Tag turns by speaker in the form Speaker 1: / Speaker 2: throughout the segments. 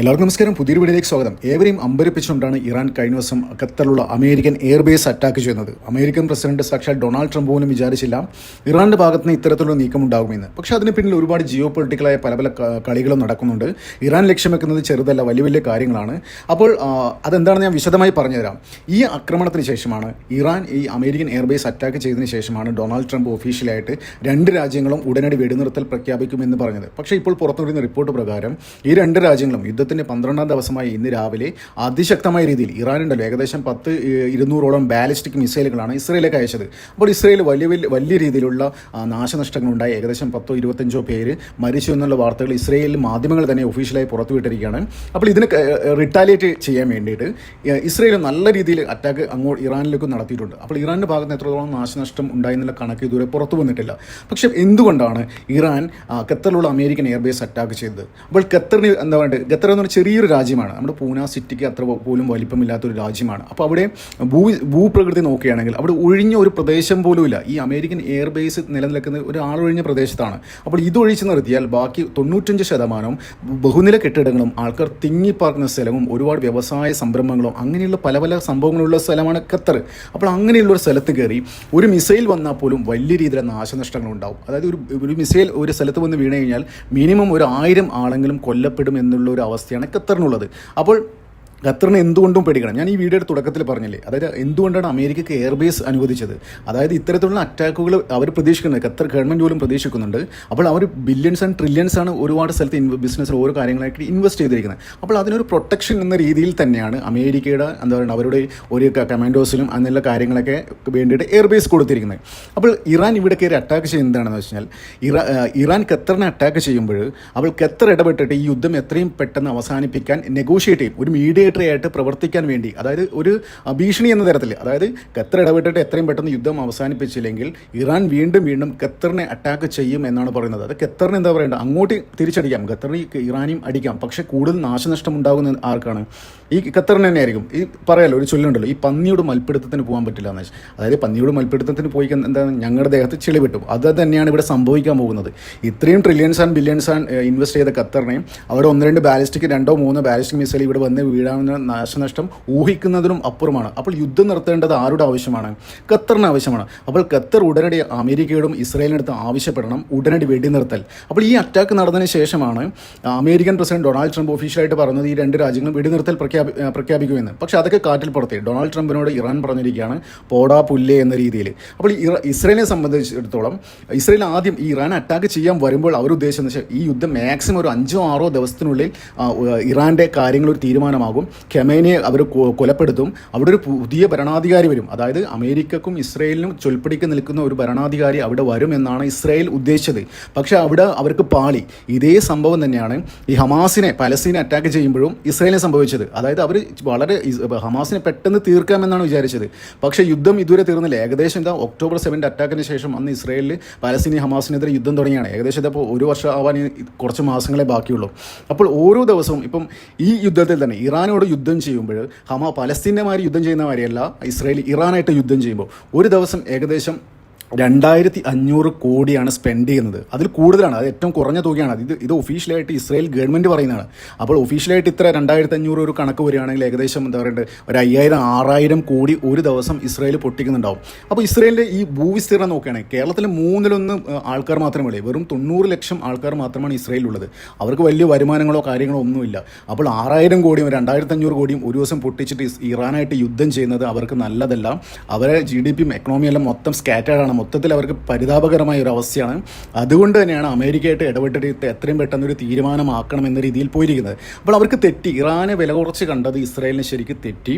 Speaker 1: എല്ലാവർക്കും നമസ്കാരം. പുതിയൊരു വീഡിയോയിലേക്ക് സ്വാഗതം. ഏവരെയും അമ്പരിപ്പിച്ചുകൊണ്ടാണ് ഇറാൻ കഴിഞ്ഞ ദിവസം ഖത്തറിലുള്ള അമേരിക്കൻ എയർബേസ് അറ്റാക്ക് ചെയ്യുന്നത്. അമേരിക്കൻ പ്രസിഡന്റ് സാക്ഷാൽ ഡൊണാൾഡ് ട്രംപ് പോലും വിചാരിച്ചില്ല ഇറാന്റെ ഭാഗത്ത് നിന്ന് ഇത്തരത്തിലുള്ള നീക്കം ഉണ്ടാകുമെന്ന്. പക്ഷെ അതിന് പിന്നിൽ ഒരുപാട് ജിയോ പൊളിറ്റിക്കലായ പല പല കളികളും നടക്കുന്നുണ്ട്. ഇറാൻ ലക്ഷ്യം വെക്കുന്നത് ചെറുതല്ല വലിയ വലിയ കാര്യങ്ങളാണ്. അപ്പോൾ അതെന്താണെന്ന് ഞാൻ വിശദമായി പറഞ്ഞുതരാം. ഈ ആക്രമണത്തിന് ശേഷമാണ് ഇറാൻ ഈ അമേരിക്കൻ എയർബേസ് അറ്റാക്ക് ചെയ്തതിന് ശേഷമാണ് ഡൊണാൾഡ് ട്രംപ് ഒഫീഷ്യലായിട്ട് രണ്ട് രാജ്യങ്ങളും ഉടനടി വെടിനിർത്തൽ പ്രഖ്യാപിക്കുമെന്ന് പറഞ്ഞത്. പക്ഷേ ഇപ്പോൾ പുറത്തുവരുന്ന റിപ്പോർട്ട് പ്രകാരം ഈ രണ്ട് രാജ്യങ്ങളും യുദ്ധത്തിന്റെ പന്ത്രണ്ടാം ദിവസമായ ഇന്ന് രാവിലെ അതിശക്തമായ രീതിയിൽ ഇറാനുണ്ടല്ലോ ഏകദേശം പത്ത് ഇരുന്നൂറോളം ബാലിസ്റ്റിക് മിസൈലുകളാണ് ഇസ്രയേലേക്ക് അയച്ചത്. അപ്പോൾ ഇസ്രയേൽ വലിയ വലിയ രീതിയിലുള്ള നാശനഷ്ടങ്ങൾ നാശനഷ്ടങ്ങളുണ്ടായി. ഏകദേശം പത്തോ ഇരുപത്തഞ്ചോ പേര് മരിച്ചു എന്നുള്ള വാർത്തകൾ ഇസ്രയേൽ മാധ്യമങ്ങൾ തന്നെ ഒഫീഷ്യലായി പുറത്തുവിട്ടിരിക്കുകയാണ്. അപ്പോൾ ഇതിന് റിട്ടാലിയേറ്റ് ചെയ്യാൻ വേണ്ടിയിട്ട് ഇസ്രയേൽ നല്ല രീതിയിൽ അറ്റാക്ക് അങ്ങോട്ട് ഇറാനിലേക്ക് നടത്തിയിട്ടുണ്ട്. അപ്പോൾ ഇറാന്റെ ഭാഗത്ത് എത്രത്തോളം നാശനഷ്ടം ഉണ്ടായി എന്നുള്ള കണക്ക് ഇതുവരെ പുറത്തു വന്നിട്ടില്ല. പക്ഷേ എന്തുകൊണ്ടാണ് ഇറാൻ ഖത്തറിലുള്ള അമേരിക്കൻ എയർബേസ് അറ്റാക്ക് ചെയ്തത്? അപ്പോൾ ഖത്തറിന് എന്താ പറയുക ഖത്തർ എന്ന് പറഞ്ഞാൽ ചെറിയൊരു രാജ്യമാണ്. നമ്മുടെ പൂന സിറ്റിക്ക് അത്ര പോലും വലിപ്പമില്ലാത്തൊരു രാജ്യമാണ്. അപ്പോൾ അവിടെ ഭൂ ഭൂപ്രകൃതി നോക്കുകയാണെങ്കിൽ അവിടെ ഒഴിഞ്ഞ ഒരു പ്രദേശം പോലുമില്ല. ഈ അമേരിക്കൻ എയർബേസ് നിലനിൽക്കുന്ന ഒരു ആളൊഴിഞ്ഞ പ്രദേശത്താണ്. അപ്പോൾ ഇതൊഴിച്ച് നിർത്തിയാൽ ബാക്കി തൊണ്ണൂറ്റഞ്ച് ശതമാനവും ബഹുനില കെട്ടിടങ്ങളും ആൾക്കാർ തിങ്ങിപ്പാർക്കുന്ന സ്ഥലവും ഒരുപാട് വ്യവസായ സംരംഭങ്ങളും അങ്ങനെയുള്ള പല പല സംഭവങ്ങളുള്ള സ്ഥലമാണ് ഖത്തർ. അപ്പോൾ അങ്ങനെയുള്ള ഒരു സ്ഥലത്ത് കയറി ഒരു മിസൈൽ വന്നാൽ പോലും വലിയ രീതിയിലുള്ള നാശനഷ്ടങ്ങൾ ഉണ്ടാവും. അതായത് ഒരു ഒരു മിസൈൽ ഒരു സ്ഥലത്ത് വന്ന് വീണ് കഴിഞ്ഞാൽ മിനിമം ഒരു ആയിരം ആളെങ്കിലും കൊല്ലപ്പെടും എന്നുള്ള ഒരു അവസ്ഥയാണ് ഖത്തറിനുള്ളത്. അപ്പോൾ ഖത്തറിന് എന്തുകൊണ്ടും പേടിക്കണം. ഞാൻ ഈ വീഡിയോയുടെ തുടക്കത്തിൽ പറഞ്ഞില്ലേ അതായത് എന്തുകൊണ്ടാണ് അമേരിക്കയ്ക്ക് എയർബേസ് അനുവദിച്ചത്? അതായത് ഇത്തരത്തിലുള്ള അറ്റാക്കുകൾ അവർ പ്രതീക്ഷിക്കുന്നത് ഖത്തർ ഗവൺമെന്റ് പോലും പ്രതീക്ഷിക്കുന്നുണ്ട്. അപ്പോൾ അവർ ബില്യൺസ് ആൻഡ് ട്രില്യൺസ് ആണ് ഒരുപാട് സ്ഥലത്ത് ബിസിനസ്സിൽ ഓരോ കാര്യങ്ങളായിട്ട് ഇൻവെസ്റ്റ് ചെയ്തിരിക്കുന്നത്. അപ്പോൾ അതിനൊരു പ്രൊട്ടക്ഷൻ എന്ന രീതിയിൽ തന്നെയാണ് അമേരിക്കയുടെ എന്താ പറയുക അവരുടെ ഒരു കമാൻഡോസിലും അങ്ങനെയുള്ള കാര്യങ്ങളൊക്കെ വേണ്ടിയിട്ട് എയർബേസ് കൊടുത്തിരിക്കുന്നത്. അപ്പോൾ ഇറാൻ ഇവിടെ കയറി അറ്റാക്ക് ചെയ്യുന്നത് എന്താണെന്ന് വെച്ചാൽ ഇറാ ഇറാൻ ഖത്തറിനെ അറ്റാക്ക് ചെയ്യുമ്പോൾ അവൾ ഖത്തർ ഇടപെട്ടിട്ട് ഈ യുദ്ധം എത്രയും പെട്ടെന്ന് അവസാനിപ്പിക്കാൻ നെഗോഷിയേറ്റ് ചെയ്യും. ഒരു മീഡിയേറ്ററി ആയിട്ട് പ്രവർത്തിക്കാൻ വേണ്ടി അതായത് ഒരു ഭീഷണി എന്ന തരത്തിൽ അതായത് ഖത്തർ ഇടപെട്ടിട്ട് എത്രയും പെട്ടെന്ന് യുദ്ധം അവസാനിപ്പിച്ചില്ലെങ്കിൽ ഇറാൻ വീണ്ടും വീണ്ടും ഖത്തറിനെ അറ്റാക്ക് ചെയ്യും എന്നാണ് പറയുന്നത്. അത് ഖത്തറിന് എന്താ പറയേണ്ടത്? അങ്ങോട്ട് തിരിച്ചടിക്കാം. ഖത്തറിന് ഇറാനിയും അടിക്കാം. പക്ഷേ കൂടുതൽ നാശനഷ്ടം ഉണ്ടാകുന്ന ആർക്കാണ്? ഈ ഖത്തറിന് തന്നെ ആയിരിക്കും ഈ പറയാലോ ഒരു ചൊല്ലുണ്ടല്ലോ ഈ പന്നിയുടെ മൽപ്പിടുത്തത്തിന് പോകാൻ പറ്റില്ല എന്ന് വെച്ചാൽ അതായത് പന്നിയുടെ മൽപ്പിടുത്തത്തിന് പോയി എന്താണ് ഞങ്ങളുടെ ദേഹത്ത് ചെളി വിട്ടു അത് തന്നെയാണ് ഇവിടെ സംഭവിക്കാൻ പോകുന്നത്. ഇത്രയും trillions and billions and invest ചെയ്ത ഖത്തറിനെയും അവിടെ ഒന്ന് രണ്ട് ബാലിസ്റ്റിക് രണ്ടോ മൂന്നോ ബാലിസ്റ്റിക് മിസൈൽ ഇവിടെ വന്ന് വീഴാവുന്ന നാശനഷ്ടം ഊഹിക്കുന്നതിനും അപ്പുറമാണ്. അപ്പോൾ യുദ്ധം നിർത്തേണ്ടത് ആരുടെ ആവശ്യമാണ്? ഖത്തറിന് ആവശ്യമാണ്. അപ്പോൾ ഖത്തർ ഉടനടി അമേരിക്കയോടും ഇസ്രായേലിനടുത്ത് ആവശ്യപ്പെടണം. ഉടനടി വെടിനിർത്തൽ. അപ്പോൾ ഈ അറ്റാക്ക് നടന്നതിന് ശേഷമാണ് അമേരിക്കൻ പ്രസിഡന്റ് ഡൊണാൾഡ് ട്രംപ് ഒഫീഷ്യലായിട്ട് പറഞ്ഞത് ഈ രണ്ട് രാജ്യങ്ങളും വെടിനിർത്തൽ പ്രഖ്യാപി പ്രഖ്യാപിക്കുമെന്ന്. പക്ഷേ അതൊക്കെ കാറ്റിൽ പുറത്തെ. ഡൊണാൾഡ് ട്രംപിനോട് ഇറാൻ പറഞ്ഞിരിക്കുകയാണ് പോടാ പുല്ലേ എന്ന രീതിയിൽ. അപ്പോൾ ഇസ്രയേലിനെ സംബന്ധിച്ചിടത്തോളം ഇസ്രയേൽ ആദ്യം ഈ ഇറാൻ അറ്റാക്ക് ചെയ്യാൻ വരുമ്പോൾ അവർ ഉദ്ദേശിച്ചെന്ന് വെച്ചാൽ ഈ യുദ്ധം മാക്സിമം ഒരു അഞ്ചോ ആറോ ദിവസത്തിനുള്ളിൽ ഇറാന്റെ കാര്യങ്ങൾ ഒരു തീരുമാനമാകും. ഖെമേനിയെ അവർ കൊലപ്പെടുത്തും. അവിടെ ഒരു പുതിയ ഭരണാധികാരി വരും. അതായത് അമേരിക്കക്കും ഇസ്രയേലിനും ചൊൽപ്പടിക്ക് നിൽക്കുന്ന ഒരു ഭരണാധികാരി അവിടെ വരും എന്നാണ് ഇസ്രായേൽ ഉദ്ദേശിച്ചത്. പക്ഷേ അവിടെ അവർക്ക് പാളി. ഇതേ സംഭവം തന്നെയാണ് ഈ ഹമാസിനെ പലസ്തീനെ അറ്റാക്ക് ചെയ്യുമ്പോഴും ഇസ്രായേലിനെ സംഭവിച്ചത്. അതായത് അവർ വളരെ ഹമാസിനെ പെട്ടെന്ന് തീർക്കാമെന്നാണ് വിചാരിച്ചത്. പക്ഷേ യുദ്ധം ഇതുവരെ തീർന്നില്ല. ഏകദേശം എന്താ ഒക്ടോബർ സെവന്റെ അറ്റാക്കിന് ശേഷം അന്ന് ഇസ്രായേലിൽ പലസ്തീനി ഹമാസിനെതിരെ യുദ്ധം തുടങ്ങിയാണ്. ഏകദേശം ഇതപ്പോൾ ഒരു വർഷം ആവാൻ കുറച്ച് മാസങ്ങളെ ബാക്കിയുള്ളൂ. അപ്പോൾ ഓരോ ദിവസവും ഇപ്പം ഈ യുദ്ധത്തിൽ തന്നെ ഇറാനോട് യുദ്ധം ചെയ്യുമ്പോൾ ഹമാ പലസ്തീന്റെ മാതിരി യുദ്ധം ചെയ്യുന്ന ഇസ്രായേൽ ഇറാനായിട്ട് യുദ്ധം ചെയ്യുമ്പോൾ ഒരു ദിവസം ഏകദേശം രണ്ടായിരത്തി അഞ്ഞൂറ് കോടിയാണ് സ്പെൻഡ് ചെയ്യുന്നത്. അതിൽ കൂടുതലാണ്. അത് ഏറ്റവും കുറഞ്ഞ തുകയാണ്. ഇത് ഇത് ഒഫീഷ്യലായിട്ട് ഇസ്രായേൽ ഗവൺമെന്റ് പറയുന്നതാണ്. അപ്പോൾ ഒഫീഷ്യലായിട്ട് ഇത്ര രണ്ടായിരത്തി അഞ്ഞൂറ് ഒരു കണക്ക് വരികയാണെങ്കിൽ ഏകദേശം എന്താ പറയുക ഒരു അയ്യായിരം ആറായിരം കോടി ഒരു ദിവസം ഇസ്രായേൽ പൊട്ടിക്കുന്നുണ്ടാവും. അപ്പോൾ ഇസ്രായേലിന്റെ ഈ ഭൂവിസ്തീർണം നോക്കുകയാണെങ്കിൽ കേരളത്തിൽ മൂന്നിലൊന്ന് ആൾക്കാർ മാത്രമേ ഉള്ളൂ. വെറും തൊണ്ണൂറ് ലക്ഷം ആൾക്കാർ മാത്രമാണ് ഇസ്രായേലുള്ളത് അവർക്ക് വലിയ വരുമാനങ്ങളോ കാര്യങ്ങളോ ഒന്നുമില്ല. അപ്പോൾ ആറായിരം കോടിയും രണ്ടായിരത്തി അഞ്ഞൂറ് കോടിയും ഒരു ദിവസം പൊട്ടിച്ചിട്ട് ഇറാനായിട്ട് യുദ്ധം ചെയ്യുന്നത് അവർക്ക് നല്ലതല്ല. അവരെ ജി ഡി പിയും എക്കണോമിയെല്ലാം മൊത്തം സ്കാറ്റേഡ് ആണ്. മൊത്തത്തിൽ അവർക്ക് പരിതാപകരമായ ഒരു അവസ്ഥയാണ്. അതുകൊണ്ട് തന്നെയാണ് അമേരിക്കയായിട്ട് ഇടപെട്ടിട്ട് എത്രയും പെട്ടെന്ന് ഒരു തീരുമാനമാക്കണം എന്ന രീതിയിൽ പോയിരിക്കുന്നത്. അപ്പോൾ അവർക്ക് തെറ്റി. ഇറാനെ വില കുറച്ച് കണ്ടത് ഇസ്രായേലിന് ശരിക്ക് തെറ്റി.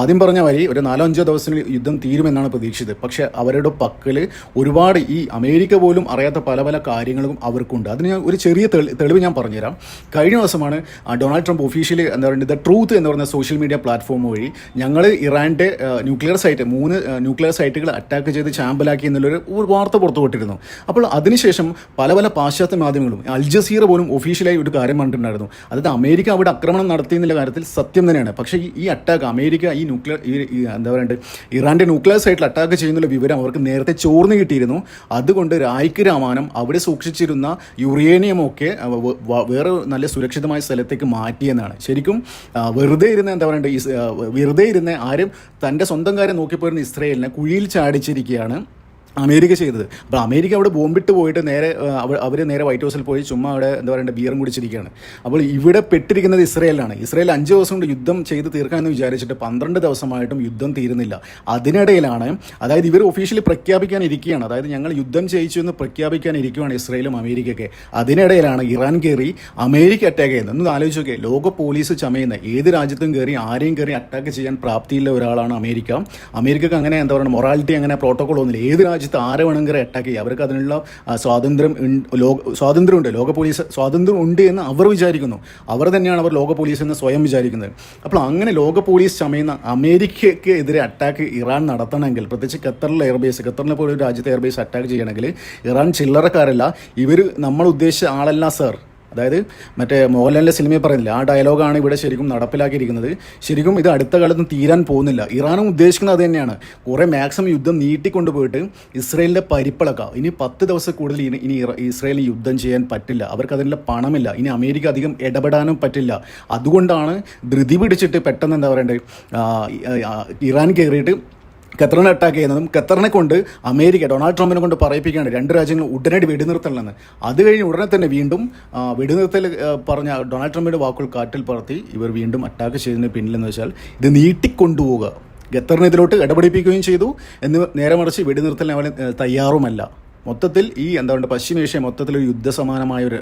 Speaker 1: ആദ്യം പറഞ്ഞ വരി ഒരു നാലോ അഞ്ചോ ദിവസങ്ങളിൽ യുദ്ധം തീരുമെന്നാണ് പ്രതീക്ഷിച്ചത്. പക്ഷേ അവരുടെ പക്കൽ ഒരുപാട് ഈ അമേരിക്ക പോലും അറിയാത്ത പല പല കാര്യങ്ങളും അവർക്കുണ്ട്. അതിന് ഞാൻ ഒരു ചെറിയ തെളിവ് ഞാൻ പറഞ്ഞുതരാം. കഴിഞ്ഞ ദിവസമാണ് ഡൊണാൾഡ് ട്രംപ് ഒഫീഷ്യലി എന്താ പറയുക ദ ട്രൂത്ത് എന്ന് പറയുന്ന സോഷ്യൽ മീഡിയ പ്ലാറ്റ്ഫോം വഴി ഞങ്ങൾ ഇറാന്റെ ന്യൂക്ലിയർ സൈറ്റ് മൂന്ന് ന്യൂക്ലിയർ സൈറ്റുകൾ അറ്റാക്ക് ചെയ്ത് ചാമ്പലാക്കി എന്നുള്ള എന്നുള്ളൊരു ഒരു വാർത്ത പുറത്തുപെട്ടിരുന്നു അപ്പോൾ അതിനുശേഷം പല പല പാശ്ചാത്യ മാധ്യമങ്ങളും അൽ ജസീറ പോലും ഒഫീഷ്യലായി ഒരു കാര്യം പറഞ്ഞിട്ടുണ്ടായിരുന്നു. അതായത് അമേരിക്ക അവിടെ ആക്രമണം നടത്തി എന്നുള്ള കാര്യത്തിൽ സത്യം തന്നെയാണ്. പക്ഷേ ഈ- അറ്റാക്ക് അമേരിക്ക ഈ ന്യൂക്ലിയർ ഈ എന്താ പറയുക ഇറാന്റെ ന്യൂക്ലിയർ സൈറ്റിൽ അറ്റാക്ക് ചെയ്യുന്നുള്ള വിവരം അവർക്ക് നേരത്തെ ചോർന്ന് കിട്ടിയിരുന്നു. അതുകൊണ്ട് രായ്ക്ക് രാമാനം അവിടെ സൂക്ഷിച്ചിരുന്ന യുറേനിയം ഒക്കെ അവ വ- വ- വേറെ നല്ല സുരക്ഷിതമായ സ്ഥലത്തേക്ക് മാറ്റിയെന്നാണ് ശരിക്കും വെറുതെ ഇരുന്ന് എന്താ പറയുക വെറുതെ ഇരുന്ന് ആരും തന്റെ സ്വന്തം കാര്യം നോക്കിപ്പോയിരുന്ന ഇസ്രയേലിനെ കുഴിയിൽ ചാടിച്ചിരിക്കുകയാണ്. അമേരിക്ക ചെയ്തത്. അപ്പോൾ അമേരിക്ക അവിടെ ബോംബിട്ട് പോയിട്ട് നേരെ അവർ നേരെ വൈറ്റ് ഹൗസിൽ പോയി ചുമ്മാ അവിടെ എന്താ പറയുക ബിയറും കുടിച്ചിരിക്കുകയാണ്. അപ്പോൾ ഇവിടെ പെട്ടിരിക്കുന്നത് ഇസ്രയേലാണ് ഇസ്രയേൽ അഞ്ച് ദിവസം കൊണ്ട് യുദ്ധം ചെയ്ത് തീർക്കാമെന്ന് വിചാരിച്ചിട്ട് പന്ത്രണ്ട് ദിവസമായിട്ടും യുദ്ധം തീരുന്നില്ല. അതിനിടയിലാണ് അതായത് ഇവർ ഒഫീഷ്യലി പ്രഖ്യാപിക്കാനിരിക്കുകയാണ്. അതായത് ഞങ്ങൾ യുദ്ധം ചെയ്യിച്ചു എന്ന് പ്രഖ്യാപിക്കാനിരിക്കുകയാണ് ഇസ്രയേലും അമേരിക്കയൊക്കെ. അതിനിടയിലാണ് ഇറാൻ കയറി അമേരിക്ക അറ്റാക്ക് ചെയ്യുന്നത്. ഒന്ന് ആലോചിച്ച് നോക്കിയേ ലോക പോലീസ് ചമയുന്ന ഏത് രാജ്യത്തും കയറി ആരെയും കയറി അറ്റാക്ക് ചെയ്യാൻ പ്രാപ്തിയുള്ള ഒരാളാണ് അമേരിക്ക. അമേരിക്കക്ക് അങ്ങനെ എന്താ പറയുക മൊറാലിറ്റി അങ്ങനെ പ്രോട്ടോക്കോൾ ഒന്നുമില്ല. ഏത് രാജ്യത്ത് ആരെ വേണമെങ്കിലും അറ്റാക്ക് ചെയ്യുക അവർക്ക് അതിനുള്ള സ്വാതന്ത്ര്യം ലോക സ്വാതന്ത്ര്യമുണ്ട്. ലോക പോലീസ് സ്വാതന്ത്ര്യം ഉണ്ട് എന്ന് അവർ വിചാരിക്കുന്നു. അവർ തന്നെയാണ് അവർ ലോക പോലീസ് എന്ന് സ്വയം വിചാരിക്കുന്നത്. അപ്പോൾ അങ്ങനെ ലോക പോലീസ് ചമയുന്ന അമേരിക്കയ്ക്ക് എതിരെ അറ്റാക്ക് ഇറാൻ നടത്തണമെങ്കിൽ പ്രത്യേകിച്ച് ഖത്തറിലെ എയർബേസ് ഖത്തറിനെ പോലെ ഒരു രാജ്യത്തെ എയർബേസ് അറ്റാക്ക് ചെയ്യണമെങ്കിൽ ഇറാൻ ചില്ലറക്കാരല്ല. ഇവർ നമ്മൾ ഉദ്ദേശിച്ച ആളല്ല സർ അതായത് മറ്റേ മോഹൻലാലിന്റെ സിനിമയിൽ പറയുന്നില്ല ആ ഡയലോഗാണ് ഇവിടെ ശരിക്കും നടപ്പിലാക്കിയിരിക്കുന്നത്. ശരിക്കും ഇത് അടുത്ത കാലത്ത് തീരാൻ പോകുന്നില്ല. ഇറാനും ഉദ്ദേശിക്കുന്നത് അത് തന്നെയാണ്. കുറേ മാക്സിമം യുദ്ധം നീട്ടിക്കൊണ്ടുപോയിട്ട് ഇസ്രയേലിന്റെ പരിപ്പിളക്കുക ഇനി പത്ത് ദിവസം കൂടുതൽ ഇനി ഇനി ഇസ്രയേലിന് യുദ്ധം ചെയ്യാൻ പറ്റില്ല. അവർക്ക് അതിനുള്ള പണമില്ല. ഇനി അമേരിക്ക അധികം ഇടപെടാനും പറ്റില്ല. അതുകൊണ്ടാണ് ധൃതി പിടിച്ചിട്ട് പെട്ടെന്ന് എന്താ പറയണ്ടേ ഇറാൻ കയറിയിട്ട് ഖത്തറിനെ അറ്റാക്ക് ചെയ്യുന്നതും ഖത്തറിനെ കൊണ്ട് അമേരിക്ക ഡൊണാൾഡ് ട്രംപിനെ കൊണ്ട് പറയിപ്പിക്കുകയാണ് രണ്ട് രാജ്യങ്ങൾ ഉടനടി വെടിനിർത്തലെന്ന്. അത് കഴിഞ്ഞ് ഉടനെ തന്നെ വീണ്ടും വെടിനിർത്തൽ പറഞ്ഞ ഡൊണാൾഡ് ട്രംപിന്റെ വാക്കുകൾ കാറ്റിൽ പറത്തി ഇവർ വീണ്ടും അറ്റാക്ക് ചെയ്തതിന് പിന്നിലെന്ന് വെച്ചാൽ ഇത് നീട്ടിക്കൊണ്ടുപോവുക. ഖത്തറിനെ ഇതിലോട്ട് ഇടപെടിപ്പിക്കുകയും ചെയ്തു. എന്ന് നേരെ മറിച്ച് വെടിനിർത്തലിന് അവൻ തയ്യാറുമല്ല. മൊത്തത്തിൽ ഈ എന്താ പറയുക പശ്ചിമേഷ്യ മൊത്തത്തിൽ ഒരു യുദ്ധസമാനമായ ഒരു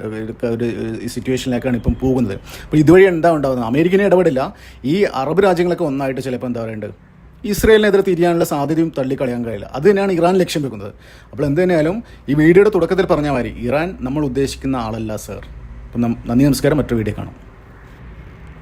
Speaker 1: ഒരു- സിറ്റുവേഷനിലേക്കാണ് ഇപ്പം പോകുന്നത്. അപ്പോൾ ഇതുവഴി എന്താ ഉണ്ടാകുന്നത് അമേരിക്കനെ ഇടപെടില്ല. ഈ അറബ് രാജ്യങ്ങളൊക്കെ ഒന്നായിട്ട് ചിലപ്പോൾ എന്താ പറയേണ്ടത് ഇസ്രയേലിനെതിരെ തിരിയാനുള്ള സാധ്യതയും തള്ളിക്കളയാൻ കഴിയില്ല. അത് തന്നെയാണ് ഇറാൻ ലക്ഷ്യം വെക്കുന്നത്. അപ്പോൾ എന്ത് തന്നെയായാലും ഈ വീഡിയോയുടെ തുടക്കത്തിൽ പറഞ്ഞ മാതിരി ഇറാൻ നമ്മൾ ഉദ്ദേശിക്കുന്ന ആളല്ല സർ. അപ്പം നന്ദി നമസ്കാരം. മറ്റൊരു വീഡിയോ കാണാം.